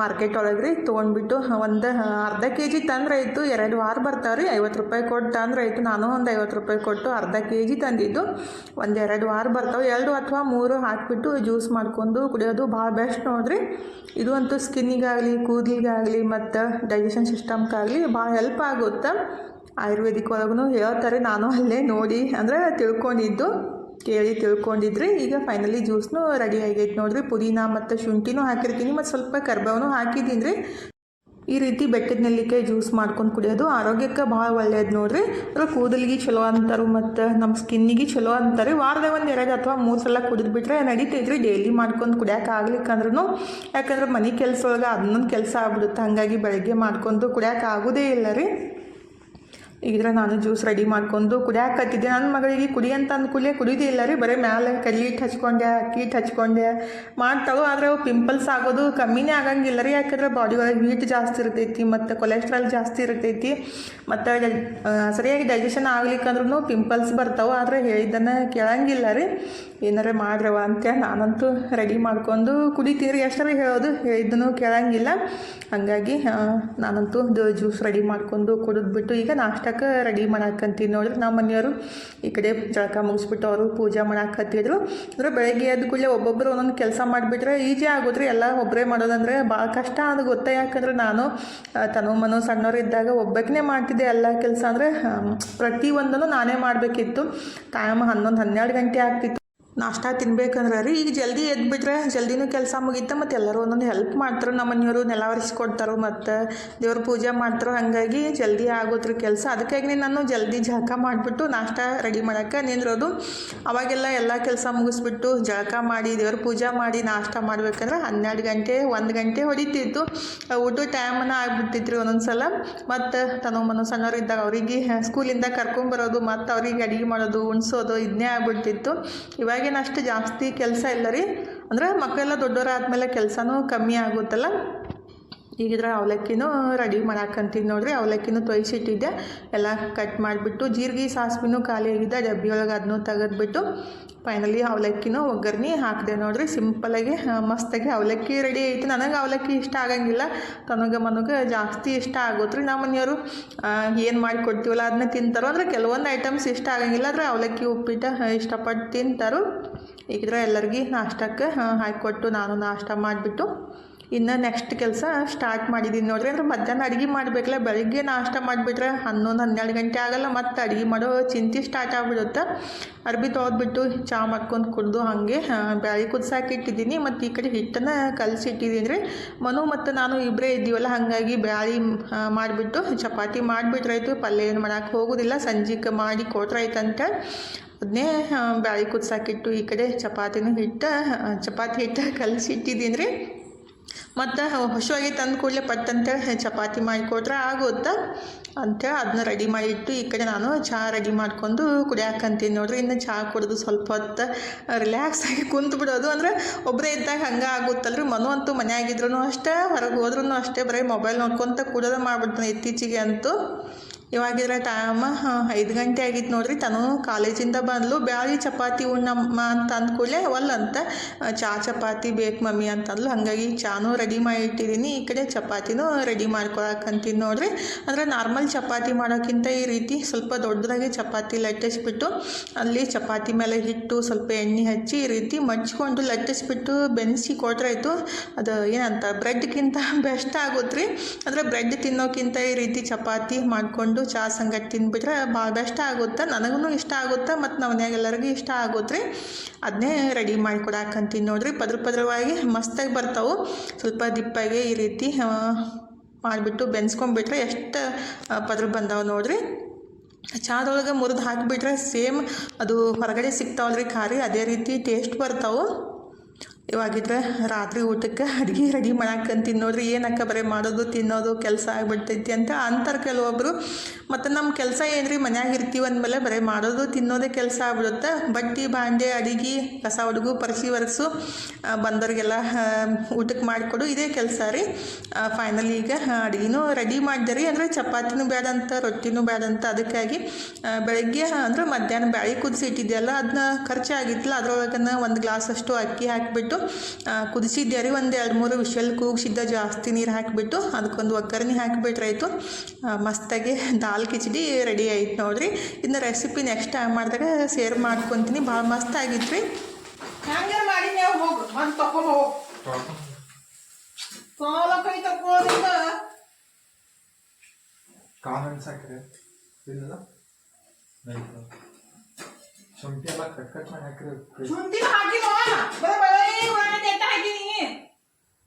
ಮಾರ್ಕೆಟ್ ಒಳಗೆ ರೀ ತೊಗೊಂಡ್ಬಿಟ್ಟು ಒಂದು ಅರ್ಧ ಕೆ ಜಿ ಇತ್ತು ಎರಡು ವಾರ ಬರ್ತಾವೆ ರೀ ಐವತ್ತು ರೂಪಾಯಿ ಕೊಟ್ಟು ಇತ್ತು ನಾನು ಒಂದು ಐವತ್ತು ರೂಪಾಯಿ ಕೊಟ್ಟು ಅರ್ಧ ಕೆ ಜಿ ತಂದಿದ್ದು. ಒಂದು ಎರಡು ವಾರ ಬರ್ತಾವೆ. ಎರಡು ಅಥವಾ ಮೂರು ಹಾಕಿಬಿಟ್ಟು ಜ್ಯೂಸ್ ಮಾಡ್ಕೊಂಡು ಕುಡಿಯೋದು ಭಾಳ ಬೆಸ್ಟ್ ನೋಡ್ರಿ. ಇದು ಅಂತೂ ಸ್ಕಿನ್ನಿಗಾಗಲಿ ಕೂದಲಿಗಾಗಲಿ ಮತ್ತು ಡೈಜೆಷನ್ ಸಿಸ್ಟಮ್ಗಾಗಲಿ ಭಾಳ ಹೆಲ್ಪ್ ಆಗುತ್ತೆ. ಆಯುರ್ವೇದಿಕ್ ಒಳಗೂ ಹೇಳ್ತಾರೆ. ನಾನು ಅಲ್ಲೇ ನೋಡಿ, ಅಂದರೆ ತಿಳ್ಕೊಂಡಿದ್ದು, ಕೇಳಿ ತಿಳ್ಕೊಂಡಿದ್ರಿ. ಈಗ ಫೈನಲಿ ಜ್ಯೂಸ್ನು ರೆಡಿ ಆಗೈತೆ ನೋಡ್ರಿ. ಪುದೀನ ಮತ್ತು ಶುಂಠಿನೂ ಹಾಕಿರ್ತೀನಿ. ಮತ್ತು ಸ್ವಲ್ಪ ಕರ್ಬೇವನು ಹಾಕಿದ್ದೀನಿ. ರೀ ಈ ರೀತಿ ಬೆಟ್ಟದ ನೆಲ್ಲಿಕಾಯಿ ಜ್ಯೂಸ್ ಮಾಡ್ಕೊಂಡು ಕುಡಿಯೋದು ಆರೋಗ್ಯಕ್ಕೆ ಭಾಳ ಒಳ್ಳೇದು ನೋಡ್ರಿ. ಅದ್ರ ಕೂದಲಿಗೆ ಚಲೋ ಅಂತಾರೆ ಮತ್ತು ನಮ್ಮ ಸ್ಕಿನ್ನಿಗೆ ಚಲೋ ಅಂತಾರೆ. ವಾರದಾಗ ಒಂದು ಎರಡು ಅಥವಾ ಮೂರು ಸಲ ಕುಡಿದ್ಬಿಟ್ರೆ ನಡೀತೈತ್ರಿ. ಡೈಲಿ ಮಾಡ್ಕೊಂಡು ಕುಡಿಯೋಕೆ ಆಗ್ಲಿಕ್ಕಂದ್ರೂ ಯಾಕಂದ್ರೆ ಮನೆ ಕೆಲಸ ಒಳಗೆ ಅದನ್ನೊಂದು ಕೆಲಸ ಆಗ್ಬಿಡುತ್ತೆ. ಹಾಗಾಗಿ ಬೆಳಗ್ಗೆ ಮಾಡ್ಕೊಂಡು ಕುಡಿಯೋಕೆ ಆಗೋದೇ ಇಲ್ಲ ರೀ. ಈಗಿದ್ರೆ ನಾನು ಜ್ಯೂಸ್ ರೆಡಿ ಮಾಡ್ಕೊಂಡು ಕುಡಿಯಾಕತ್ತಿದ್ದೆ ನನ್ನ ಮಗಳಿಗೆ ಕುಡಿ ಅಂತ ಅಂದ್ಕೂಡಲೇ ಕುಡಿಯೋದೇ ಇಲ್ಲ ರೀ. ಬರೀ ಮ್ಯಾಲೆ ಕಲ್ಲಿ ಇಟ್ಟು ಹಚ್ಕೊಂಡೆ ಹಿಟ್ಟು ಹಚ್ಕೊಂಡೆ. ಮಾಡ್ತಾಳು, ಆದರೆ ಅವು ಪಿಂಪಲ್ಸ್ ಆಗೋದು ಕಮ್ಮಿನೇ ಆಗಂಗಿಲ್ಲ ರೀ. ಯಾಕಂದ್ರೆ ಬಾಡಿ ಒಳಗೆ ಹೀಟ್ ಜಾಸ್ತಿ ಇರ್ತೈತಿ ಮತ್ತು ಕೊಲೆಸ್ಟ್ರಾಲ್ ಜಾಸ್ತಿ ಇರ್ತೈತಿ. ಮತ್ತು ಸರಿಯಾಗಿ ಡೈಜೆಷನ್ ಆಗ್ಲಿಕ್ಕಂದ್ರೂ ಪಿಂಪಲ್ಸ್ ಬರ್ತಾವೆ. ಆದರೆ ಹೇಳಿದ್ದನ್ನು ಕೇಳಂಗಿಲ್ಲ ರೀ. ಏನಾರ ಮಾಡ್ರವ ಅಂತ ನಾನಂತೂ ರೆಡಿ ಮಾಡ್ಕೊಂಡು ಕುಡಿತೀನಿ ರೀ. ಎಷ್ಟರ ಹೇಳೋದು. ಹೇಳಿದ್ದನ್ನು ಕೇಳಂಗಿಲ್ಲ. ಹಾಗಾಗಿ ನಾನಂತೂ ಜ್ಯೂಸ್ ರೆಡಿ ಮಾಡ್ಕೊಂಡು ಕುಡಿದ್ಬಿಟ್ಟು ಈಗ ನಾಷ್ಟಕ್ಕೆ ರೆಡಿ ಮಾಡಾಕಂತೀನಿ ನೋಡಿದ್ರೆ ನಮ್ಮ ಮನೆಯವರು ಈ ಕಡೆ ಜಳಕ ಮುಗಿಸ್ಬಿಟ್ಟು ಅವರು ಪೂಜೆ ಮಾಡಾಕತ್ತಿದ್ರು. ಅಂದ್ರೆ ಬೆಳಗ್ಗೆ ಎದ್ದ ಕೂಡಲೇ ಒಬ್ಬೊಬ್ಬರು ಒಂದೊಂದು ಕೆಲಸ ಮಾಡಿಬಿಟ್ರೆ ಈಜಿ ಆಗೋದ್ರಿ ಎಲ್ಲ ಒಬ್ಬರೇ ಮಾಡೋದಂದ್ರೆ ಭಾಳ ಕಷ್ಟ ಅದು ಗೊತ್ತೇ. ಯಾಕಂದ್ರೆ ನಾನು ತನ ಮನು ಸಣ್ಣವ್ರು ಇದ್ದಾಗ ಒಬ್ಬಕ್ಕೇ ಮಾಡ್ತಿದ್ದೆ ಎಲ್ಲ ಕೆಲಸ. ಅಂದರೆ ಪ್ರತಿಯೊಂದನ್ನು ನಾನೇ ಮಾಡಬೇಕಿತ್ತು. ಟೈಮ್ ಹನ್ನೊಂದು ಹನ್ನೆರಡು ಗಂಟೆ ಆಗ್ತಿತ್ತು. ನಾಷ್ಟ ತಿನ್ಬೇಕಂದ್ರೆ ರೀ. ಈಗ ಜಲ್ದಿ ಎದ್ಬಿಟ್ರೆ ಜಲ್ದಿನೂ ಕೆಲಸ ಮುಗೀತ ಮತ್ತು ಎಲ್ಲರೂ ಒಂದೊಂದು ಹೆಲ್ಪ್ ಮಾಡ್ತಾರೆ. ನಮ್ಮ ಮನೆಯವರು ನೆಲ ಒರೆಸ್ಕೊಡ್ತಾರೆ ಮತ್ತು ದೇವ್ರ ಪೂಜೆ ಮಾಡ್ತಾರೆ. ಹಾಗಾಗಿ ಜಲ್ದಿ ಆಗೋದ್ರ ಕೆಲಸ. ಅದಕ್ಕಾಗಿ ನಾನು ಜಲ್ದಿ ಜಳಕ ಮಾಡಿಬಿಟ್ಟು ನಾಷ್ಟ ರೆಡಿ ಮಾಡೋಕ್ಕೆ ನಿಂದಿರೋದು. ಅವಾಗೆಲ್ಲ ಎಲ್ಲ ಕೆಲಸ ಮುಗಿಸ್ಬಿಟ್ಟು ಜಳಕ ಮಾಡಿ ದೇವ್ರ ಪೂಜೆ ಮಾಡಿ ನಾಷ್ಟ ಮಾಡ್ಬೇಕಂದ್ರೆ ಹನ್ನೆರಡು ಗಂಟೆ, ಒಂದು ಗಂಟೆ ಹೊಡಿತಿತ್ತು. ಊಟ ಟೈಮನ್ನ ಆಗಿಬಿಡ್ತಿತ್ತು ರೀ ಒಂದೊಂದು ಸಲ. ಮತ್ತು ತನ್ನ ಮನ ಸಣ್ಣವರಿದ್ದಾಗ ಅವರಿಗೆ ಸ್ಕೂಲಿಂದ ಕರ್ಕೊಂಬರೋದು ಮತ್ತು ಅವ್ರಿಗೆ ಅಡುಗೆ ಮಾಡೋದು, ಉಣ್ಸೋದು ಇದನ್ನೇ ಆಗ್ಬಿಟ್ಟಿತ್ತು ಇವಾಗೇನು ಅಷ್ಟು ಜಾಸ್ತಿ ಕೆಲಸ ಇಲ್ಲ ರೀ. ಅಂದ್ರೆ ಮಕ್ಕಳೆಲ್ಲ ದೊಡ್ಡವರಾದ್ಮೇಲೆ ಕೆಲಸನೂ ಕಮ್ಮಿ ಆಗುತ್ತಲ್ಲ? ಈಗಿದ್ರೆ ಅವಲಕ್ಕಿನೂ ರೆಡಿ ಮಾಡಾಕಂತೀನಿ ನೋಡ್ರಿ. ಅವಲಕ್ಕಿನೂ ತೊಯ್ಸಿಟ್ಟಿದ್ದೆ ಎಲ್ಲ ಕಟ್ ಮಾಡಿಬಿಟ್ಟು ಜೀರಿಗೆ ಸಾಸಿವೆನೂ ಖಾಲಿ ಆಗಿದ್ದೆ. ಡಬ್ಬಿ ಒಳಗೆ ಅದನ್ನೂ ತೆಗೆದ್ಬಿಟ್ಟು ಫೈನಲಿ ಅವಲಕ್ಕಿನೂ ಒಗ್ಗರಣೆ ಹಾಕಿದೆ ನೋಡ್ರಿ. ಸಿಂಪಲಾಗಿ ಮಸ್ತಾಗಿ ಅವಲಕ್ಕಿ ರೆಡಿ ಆಯಿತು ನನಗೆ ಅವಲಕ್ಕಿ ಇಷ್ಟ ಆಗಂಗಿಲ್ಲ. ತನಗೆ ಮನಗೆ ಜಾಸ್ತಿ ಇಷ್ಟ ಆಗುತ್ತೆ ರೀ ನಮ್ಮ ಮನೆಯವರು ಏನು ಮಾಡಿಕೊಡ್ತೀವಲ್ಲ ಅದನ್ನ ತಿಂತಾರೋ ಅಂದರೆ ಕೆಲವೊಂದು ಐಟಮ್ಸ್ ಇಷ್ಟ ಆಗಂಗಿಲ್ಲ ಆದರೆ ಅವಲಕ್ಕಿ, ಉಪ್ಪಿಟ್ಟು ಇಷ್ಟಪಟ್ಟು ತಿಂತಾರೋ. ಈಗಿದ್ರೆ ಎಲ್ಲರಿಗೆ ನಾಷ್ಟಕ್ಕೆ ಹಾಕಿಕೊಟ್ಟು ನಾನು ನಾಷ್ಟ ಮಾಡಿಬಿಟ್ಟು ಇನ್ನು ನೆಕ್ಸ್ಟ್ ಕೆಲಸ ಸ್ಟಾರ್ಟ್ ಮಾಡಿದ್ದೀನಿ ನೋಡ್ರಿ. ಅಂದ್ರೆ ಮಧ್ಯಾಹ್ನ ಅಡುಗೆ ಮಾಡಬೇಕಲ್ಲ, ಬೆಳಗ್ಗೆ ನಾಷ್ಟ ಮಾಡಿಬಿಟ್ರೆ ಹನ್ನೊಂದು, ಹನ್ನೆರಡು ಗಂಟೆ ಆಗಲ್ಲ, ಮತ್ತು ಅಡುಗೆ ಮಾಡೋ ಚಿಂತೆ ಸ್ಟಾರ್ಟ್ ಆಗಿಬಿಡುತ್ತೆ. ಅರ್ಬಿ ತೊಗೊದ್ಬಿಟ್ಟು ಚಹಾ ಮಾಡ್ಕೊಂಡು ಕುಡಿದು ಹಾಗೆ ಬ್ಯಾಳಿ ಕುದ್ಸಾಕಿ ಇಟ್ಟಿದ್ದೀನಿ. ಮತ್ತು ಈ ಕಡೆ ಹಿಟ್ಟನ್ನು ಕಲಸಿಟ್ಟಿದ್ದೀನಿ ರೀ. ಮನು ಮತ್ತು ನಾನು ಇಬ್ಬರೇ ಇದ್ದೀವಲ್ಲ, ಹಾಗಾಗಿ ಬ್ಯಾಳಿ ಮಾಡಿಬಿಟ್ಟು ಚಪಾತಿ ಮಾಡಿಬಿಟ್ರಾಯ್ತು ಪಲ್ಯ ಏನು ಮಾಡೋಕ್ಕೆ ಹೋಗೋದಿಲ್ಲ. ಸಂಜೆಗೆ ಮಾಡಿ ಕೊಟ್ರಾಯ್ತಂತ ಅದನ್ನೇ ಬ್ಯಾಳಿ ಕುದ್ಸಾಕಿಟ್ಟು ಈ ಕಡೆ ಚಪಾತಿನೂ ಹಿಟ್ಟು ಚಪಾತಿ ಹಿಟ್ಟು ಕಲಸಿಟ್ಟಿದ್ದೀನಿ ರೀ. ಮತ್ತು ಹಸುವಾಗಿ ತಂದು ಕೂಡಲೇ ಪಟ್ಟಂತೇಳಿ ಚಪಾತಿ ಮಾಡಿಕೊಟ್ರೆ ಆಗುತ್ತಾ. ಅಂತೇಳಿ ಅದನ್ನ ರೆಡಿ ಮಾಡಿ ಇಟ್ಟು ಈ ಕಡೆ ನಾನು ಚಹಾ ರೆಡಿ ಮಾಡ್ಕೊಂಡು ಕುಡಿಯಾಕಂತೀನಿ ನೋಡ್ರಿ. ಇನ್ನು ಚಹಾ ಕುಡಿದು ಸ್ವಲ್ಪ ಹೊತ್ತು ರಿಲ್ಯಾಕ್ಸ್ ಆಗಿ ಕುಂತು ಬಿಡೋದು ಅಂದರೆ ಒಬ್ಬರೇ ಇದ್ದಾಗ ಹಂಗೆ ಆಗುತ್ತಲ್ರಿ. ಮನು ಅಂತೂ ಮನೆಯಾಗಿದ್ರು ಅಷ್ಟೇ, ಹೊರಗೆ ಹೋದ್ರೂ ಅಷ್ಟೇ ಬರೀ ಮೊಬೈಲ್ ನೋಡ್ಕೊತ ಕೂಡೋದೇ ಮಾಡಿಬಿಡ್ತಾನೆ ಇತ್ತೀಚೆಗೆ ಅಂತೂ. ಇವಾಗಿದ್ರೆ ಟೈಮ್ ಐದು ಗಂಟೆ ಆಗಿತ್ತು ನೋಡ್ರಿ. ತಾನು ಕಾಲೇಜಿಂದ ಬಂದಲು. ಬ್ಯಾಳಿ ಚಪಾತಿ ಉಣ್ಣಮ್ಮ ಅಂತ. ಅಂದ್ಕೂಡಲೇ ಒಲ್ಲಂತ ಚಾ ಚಪಾತಿ ಬೇಕು ಮಮ್ಮಿ ಅಂತಂದ್ಲು. ಹಾಗಾಗಿ ಚಾನೂ ರೆಡಿ ಮಾಡಿ ಇಟ್ಟಿದ್ದೀನಿ ಈ ಕಡೆ ಚಪಾತಿನೂ ರೆಡಿ ಮಾಡ್ಕೊಳಕಂತೀನಿ ನೋಡ್ರಿ. ಅಂದರೆ ನಾರ್ಮಲ್ ಚಪಾತಿ ಮಾಡೋಕ್ಕಿಂತ ಈ ರೀತಿ ಸ್ವಲ್ಪ ದೊಡ್ಡದಾಗಿ ಚಪಾತಿ ಲಟ್ಟಿಸ್ಬಿಟ್ಟು, ಅಲ್ಲಿ ಚಪಾತಿ ಮೇಲೆ ಹಿಟ್ಟು, ಸ್ವಲ್ಪ ಎಣ್ಣೆ ಹಚ್ಚಿ ಈ ರೀತಿ ಮಚ್ಕೊಂಡು ಲಟ್ಟಿಸ್ಬಿಟ್ಟು ಬೆನ್ಸಿ ಕೊಟ್ರೆ ಆಯಿತು. ಅದು ಏನಂತ ಬ್ರೆಡ್ಗಿಂತ ಬೆಸ್ಟ್ ಆಗುತ್ತೆ ರೀ ಅಂದರೆ ಬ್ರೆಡ್ ತಿನ್ನೋಕ್ಕಿಂತ ಈ ರೀತಿ ಚಪಾತಿ ಮಾಡಿಕೊಂಡು ಚಹಾ ಸಂಗತಿ ತಿನ್ಬಿಟ್ರೆ ಭಾಳ ಬೆಸ್ಟ್ ಆಗುತ್ತೆ. ನನಗೂ ಇಷ್ಟ ಆಗುತ್ತೆ, ಮತ್ತು ನಮ್ಮ ಮನೆಯಾಗೆಲ್ಲರಿಗೂ ಇಷ್ಟ ಆಗುತ್ತೆ. ಅದನ್ನೇ ರೆಡಿ ಮಾಡಿ ಕೊಡಾಕಂತೀನಿ ನೋಡ್ರಿ. ಪದ್ರ ಪದ್ರವಾಗಿ ಮಸ್ತಾಗಿ ಬರ್ತಾವೆ. ಸ್ವಲ್ಪ ದಿಪ್ಪಾಗಿ ಈ ರೀತಿ ಮಾಡಿಬಿಟ್ಟು ಬೆನ್ಸ್ಕೊಂಡ್ಬಿಟ್ರೆ ಎಷ್ಟು ಪದ್ರ ಬಂದಾವೆ ನೋಡ್ರಿ. ಚಹಾದೊಳಗೆ ಮುರಿದು ಹಾಕಿಬಿಟ್ರೆ ಸೇಮ್ ಅದು ಹೊರಗಡೆ ಸಿಗ್ತಾವಲ್ರಿ ಖಾರಿ, ಅದೇ ರೀತಿ ಟೇಸ್ಟ್ ಬರ್ತಾವೆ. ಇವಾಗಿದ್ರೆ ರಾತ್ರಿ ಊಟಕ್ಕೆ ಅಡುಗೆ ರೆಡಿ ಮಾಡಾಕಂತೀನಿ ನೋಡ್ರಿ. ಏನಕ್ಕ ಬರೀ ಮಾಡೋದು, ತಿನ್ನೋದು, ಕೆಲಸ ಆಗಿಬಿಡ್ತೈತಿ ಅಂತ ಅಂತಾರೆ ಕೆಲವೊಬ್ಬರು ಮತ್ತು ನಮ್ಮ ಕೆಲಸ ಏನ್ರಿ, ಮನ್ಯಾಗ ಇರ್ತೀವಿ ಅಂದಮೇಲೆ ಬರೀ ಮಾಡೋದು, ತಿನ್ನೋದೇ ಕೆಲಸ ಆಗ್ಬಿಡುತ್ತೆ. ಬಟ್ಟೆ, ಬಾಂಡೆ, ಅಡಿಗೆ, ಕಸ ಹುಡುಗು ಪರ್ಸಿ ಒರೆಸು ಬಂದವರಿಗೆಲ್ಲ ಊಟಕ್ಕೆ ಮಾಡಿಕೊಡು, ಇದೇ ಕೆಲಸ ರೀ. ಫೈನಲಿ ಈಗ ಅಡುಗೆನೂ ರೆಡಿ ಮಾಡಿದೆ ರೀ. ಅಂದರೆ ಚಪಾತಿನೂ ಬೇಡ ಅಂತ, ರೊಟ್ಟಿನೂ ಬೇಡ ಅಂತ ಅದಕ್ಕಾಗಿ ಬೆಳಗ್ಗೆ ಅಂದರೆ ಮಧ್ಯಾಹ್ನ ಬ್ಯಾಳಿ ಕುದಿಸಿ ಇಟ್ಟಿದ್ದೆಲ್ಲ ಅದನ್ನ ಖರ್ಚಾಗಿತ್ತಲ್ಲ, ಅದ್ರೊಳಗನ ಒಂದು ಗ್ಲಾಸ್ ಅಷ್ಟು ಅಕ್ಕಿ ಹಾಕಿಬಿಟ್ಟು ಕುದಿಸಿದ್ದೆ ರೀ ಒಂದು ಎರಡು ಮೂರು ವಿಷಲ್ ಕೂಗಿಸಿದ್ದ ಜಾಸ್ತಿ ನೀರು ಹಾಕಿಬಿಟ್ಟು ಅದಕ್ಕೊಂದು ಒಗ್ಗರಣೆ ಹಾಕಿಬಿಟ್ರಾಯ್ತು ಮಸ್ತಾಗಿ ದಾಲ್ ಕಿಚಡಿ ರೆಡಿ ಆಯ್ತು ನೋಡ್ರಿ. ಇದನ್ನ ರೆಸಿಪಿ ನೆಕ್ಸ್ಟ್ ಟೈಮ್ ಮಾಡಿದಾಗ ಸೇರ್ ಮಾಡ್ಕೊತೀನಿ. ಭಾಳ ಮಸ್ತ್ ಆಗಿತ್ತು ರೀ ಮಾಡಿ ನೀವು? ಹೋಗು. ತಕೊಂಡು ಕೈ ಕಾಮೆಂಟ್ಸ್ ಹಾಕಿರಿ ಇಲ್ಲ ಶುಂಠಿ ಎಲ್ಲ ಕಟ್ ಕಟ್ ಮಾಡಿ ಹಾಕಿರಿ ಶುಂಠಿ ಹಾಕಿಲ್ವ ಬರೀ ಬೆಳ್ಳುಳ್ಳಿ ಉಳ್ಳಾಗಡ್ಡಿ ಎಟ್ಟ ಹಾಕಿನಿ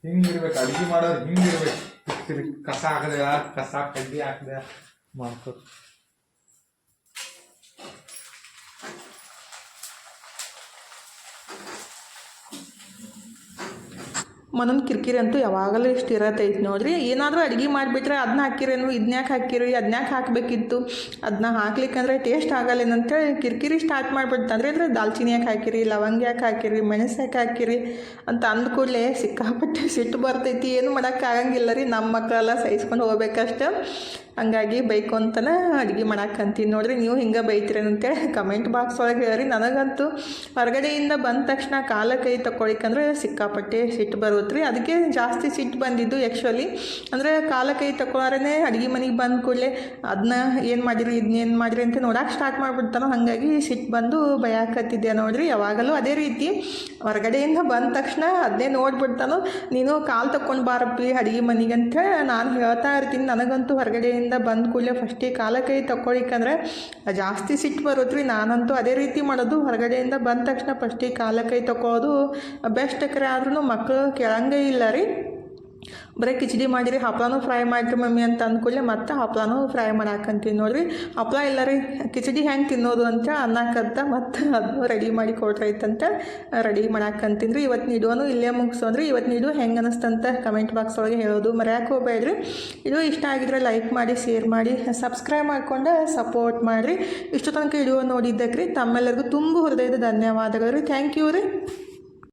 ಹಿಂಗಿರ್ಬೇಕು ಅಡುಗೆ ಮಾಡೋರು ಹಿಂಗಿರ್ಬೇಕು ಇರ್ಬೇಕು ಕಸ ಹಾಕದೆ ಕಸ ಕಡ್ಡಿ ಹಾಕದೆ ಮಾಡ್ಕೊ ಮನನ ಕಿರಿಕಿರಿ ಅಂತೂ ಯಾವಾಗಲೂ ಇಷ್ಟು ಇರತ್ತೈತೆ ನೋಡ್ರಿ. ಏನಾದರೂ ಅಡುಗೆ ಮಾಡಿಬಿಟ್ರೆ ಅದನ್ನ ಹಾಕಿರೇನು ಇದನ್ಯಾಕೆ ಹಾಕಿರಿ ಅದನ್ಯಾಕೆ ಹಾಕಬೇಕಿತ್ತು? ಅದನ್ನ ಹಾಕ್ಲಿಕ್ಕಂದ್ರೆ ಟೇಸ್ಟ್ ಆಗಲ್ಲೇನು ಅಂತೇಳಿ ಕಿರಿಕಿರಿ ಸ್ಟಾರ್ಟ್ ಮಾಡಿಬಿಡ್ತಂದ್ರೆ ಅಂದರೆ ದಾಲ್ಚಿನಿ ಯಾಕೆ ಹಾಕಿರಿ ಲವಂಗ ಯಾಕೆ ಹಾಕಿರಿ ಮೆಣಸು ಯಾಕೆ ಹಾಕಿರಿ ಅಂತ ಅಂದ ಕೂಡಲೇ ಸಿಕ್ಕಾಪಟ್ಟೆ ಸಿಟ್ಟು ಬರ್ತೈತಿ. ಏನು ಮಾಡೋಕ್ಕಾಗಂಗಿಲ್ಲ ರೀ. ನಮ್ಮ ಮಕ್ಕಳೆಲ್ಲ ಸಹಿಸ್ಕೊಂಡು ಹೋಗ್ಬೇಕಷ್ಟೆ. ಹಂಗಾಗಿ ಬೈಕು ಅಂತಲೇ ಅಡುಗೆ ಮಾಡಾಕಂತೀನಿ ನೋಡಿರಿ, ನೀವು ಹಿಂಗೆ ಬೈತೀರೇನು ಅಂತೇಳಿ ಕಮೆಂಟ್ ಬಾಕ್ಸ್ ಒಳಗೆ ಹೇಳ್ರಿ. ನನಗಂತೂ ಹೊರಗಡೆಯಿಂದ ಬಂದ ತಕ್ಷಣ ಕಾಲ ಕೈ ತಗೊಳಿಕಂದ್ರೆ ಸಿಕ್ಕಾಪಟ್ಟೆ ಸಿಟ್ಟು ಬರುತ್ತೆ ರೀ. ಅದಕ್ಕೆ ಜಾಸ್ತಿ ಸಿಟ್ಟು ಬಂದಿದ್ದು ಆ್ಯಕ್ಚುಲಿ ಅಂದರೆ ಕಾಲ ಕೈ ತಗೊಳಾರೇ ಅಡುಗೆ ಮನೆಗೆ ಬಂದ ಕೂಡಲೇ ಅದನ್ನ ಏನು ಮಾಡಿರಿ ಇದನ್ನೇನು ಮಾಡಿರಿ ಅಂತ ನೋಡೋಕೆ ಸ್ಟಾರ್ಟ್ ಮಾಡಿಬಿಡ್ತಾನೋ, ಹಾಗಾಗಿ ಸಿಟ್ಟು ಬಂದು ಭಯಾಕತ್ತಿದ್ದೆ ನೋಡಿರಿ. ಯಾವಾಗಲೂ ಅದೇ ರೀತಿ ಹೊರಗಡೆಯಿಂದ ಬಂದ ತಕ್ಷಣ ಅದನ್ನೇ ನೋಡ್ಬಿಡ್ತಾನೋ, ನೀನು ಕಾಲು ತಗೊಂಡು ಬಾರಪ್ಪಿ ಅಡುಗೆ ಮನೆಗೆ ಅಂತ ನಾನು ಹೇಳ್ತಾ ಇರ್ತೀನಿ. ನನಗಂತೂ ಹೊರಗಡೆಯಿಂದ ಬಂದ ಕೂಡಲೇ ಫಸ್ಟಿಗೆ ಕಾಲ ಕೈ ತಗೊಳಿಕಂದ್ರೆ ಜಾಸ್ತಿ ಸಿಟ್ಟು ಬರುತ್ತೆ ನಾನಂತೂ ಅದೇ ರೀತಿ ಮಾಡೋದು. ಹೊರಗಡೆಯಿಂದ ಬಂದ ತಕ್ಷಣ ಫಸ್ಟಿಗೆ ಕಾಲ ಕೈ ತಗೊಳ್ಳೋದು ಬೆಸ್ಟ್ ಕರೆ ಆದ್ರೂ ಮಕ್ಕಳು ಕೇಳಂಗೇ ಇಲ್ಲ ರೀ. ಬರೀ ಕಿಚಡಿ ಮಾಡಿರಿ, ಹಪ್ಳನೂ ಫ್ರೈ ಮಾಡಿರಿ ಮಮ್ಮಿ ಅಂತ ಅಂದ್ಕೊಳ್ಳಿ ಮತ್ತೆ ಹಪ್ಳನೂ ಫ್ರೈ ಮಾಡಾಕಂತೀವಿ ನೋಡ್ರಿ. ಹಪ್ಳ ಇಲ್ಲ ರೀ ಕಿಚಡಿ ಹೆಂಗೆ ತಿನ್ನೋದು ಅಂತ ಅನ್ನಕ್ಕಂತ ಮತ್ತೆ ಅದನ್ನು ರೆಡಿ ಮಾಡಿ ಕೊಡ್ರೈತಂತ ರೆಡಿ ಮಾಡಾಕಂತೀನಿ ರೀ ಇವತ್ತು ನೀಡುವನು ಇಲ್ಲೇ ಮುಗಿಸೋದ್ರಿ ಇವತ್ತು ನೀಡು ಹೆಂಗೆ ಅನಿಸ್ತಂತ ಕಮೆಂಟ್ ಬಾಕ್ಸ್ ಒಳಗೆ ಹೇಳೋದು ಮರ್ಯಾಕೆ ಹೋಗ್ಬೇಡ್ರಿ. ಇದು ಇಷ್ಟ ಆಗಿದ್ರೆ ಲೈಕ್ ಮಾಡಿ ಶೇರ್ ಮಾಡಿ ಸಬ್ಸ್ಕ್ರೈಬ್ ಮಾಡ್ಕೊಂಡು ಸಪೋರ್ಟ್ ಮಾಡಿರಿ. ಇಷ್ಟು ತನಕ ವಿಡಿಯೋ ನೋಡಿದ್ದಕ್ಕೆ ರೀ ತಮ್ಮೆಲ್ಲರಿಗೂ ತುಂಬ ಹೃದಯದ ಧನ್ಯವಾದಗಳು ರೀ. ಥ್ಯಾಂಕ್ ಯು ರೀ.